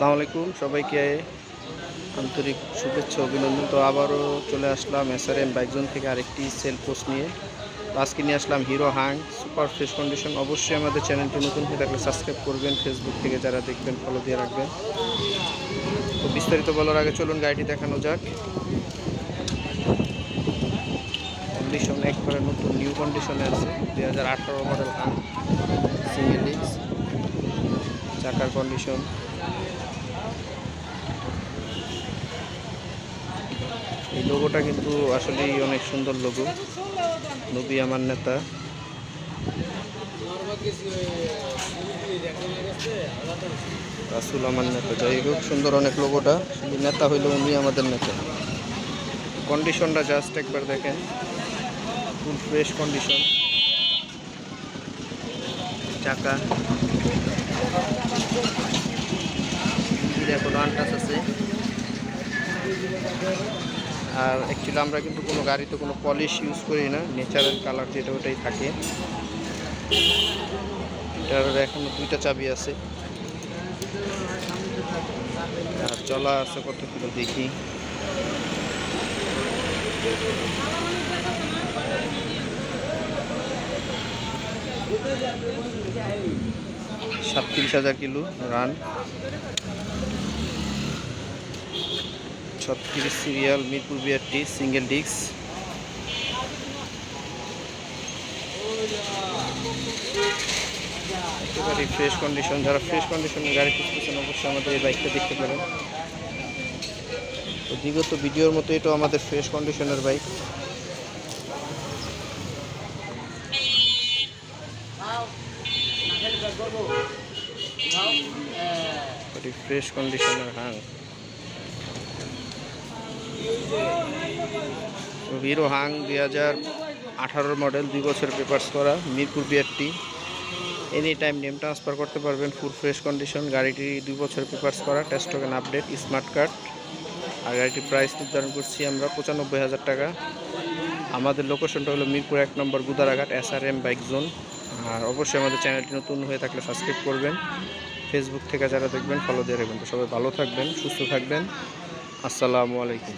আসসালামু আলাইকুম সবাইকে আন্তরিক শুভেচ্ছা, অভিনন্দন। তো আবারও চলে আসলাম এসআরএম বাইকজন থেকে আরেকটি সেল পোস্ট নিয়ে। আজকে নিয়ে আসলাম hero hunk super fresh condition অবশ্যই আমাদের চ্যানেলটি নতুন হয়ে থাকলে সাবস্ক্রাইব করবেন ফেসবুক থেকে যারা দেখবেন ফলো দিয়ে রাখবেন। তো বিস্তারিত বলার আগে চলুন গাড়িটি দেখানো যাক। কন্ডিশন একবারে নতুন নিউ কন্ডিশনে আছে, দুই হাজার আঠারো মডেল হাং সিঙ্গেল চাকার কন্ডিশন এই লোগোটা কিন্তু আসলেই অনেক সুন্দর লোগো নবী আমার নেতা। রাসুল আমার নেতা। যাই হোক, সুন্দর অনেক লোগোটা নেতা হইলে উনি আমাদের নেতা। কন্ডিশনটা জাস্ট একবার দেখেন। ফুল ফ্রেশ কন্ডিশন চাকা। আনটাস আছে। আর অ্যাকচুয়ালি আমরা কিন্তু কোনো গাড়িতে কোনো পলিশ ইউজ করি না ন্যাচারাল কালার যেটা ওটাই থাকে। এটার এখনও দুইটা চাবি আছে। আর চলা আছে কত কিলো দেখি। সাতত্রিশ হাজার কিলো রান ছত্রিশ serial, Mirpur BRT, single disc. একেবারে ফ্রেশ কন্ডিশন যারা ফ্রেশ কন্ডিশনের গাড়ি খুঁজতেছেন, অবশ্যই আমাদের এই বাইকটা দেখতে পারেন। তো বিগত ভিডিওর মতো এটাও আমাদের ফ্রেশ কন্ডিশনের বাইক ফ্রেশ কন্ডিশনের হাং হিরো হাং দুই হাজার আঠারোর মডেল দুই বছর পেপার্স করা, Mirpur BRT any time name transfer করতে পারবেন ফুল ফ্রেশ কন্ডিশন গাড়িটি দুই বছর পেপার্স করা test token update smart card আর গাড়িটির প্রাইস নির্ধারণ করছি আমরা পঁচানব্বই হাজার টাকা। আমাদের লোকেশনটা হলো মিরপুর এক নম্বর Gudaraghat S R M bike zone আর অবশ্যই আমাদের চ্যানেলটি নতুন হয়ে থাকলে সাবস্ক্রাইব করবেন। ফেসবুক থেকে যারা দেখবেন ফলো দিয়ে রাখবেন। তো সবাই ভালো থাকবেন, সুস্থ থাকবেন। আসসালামু আলাইকুম।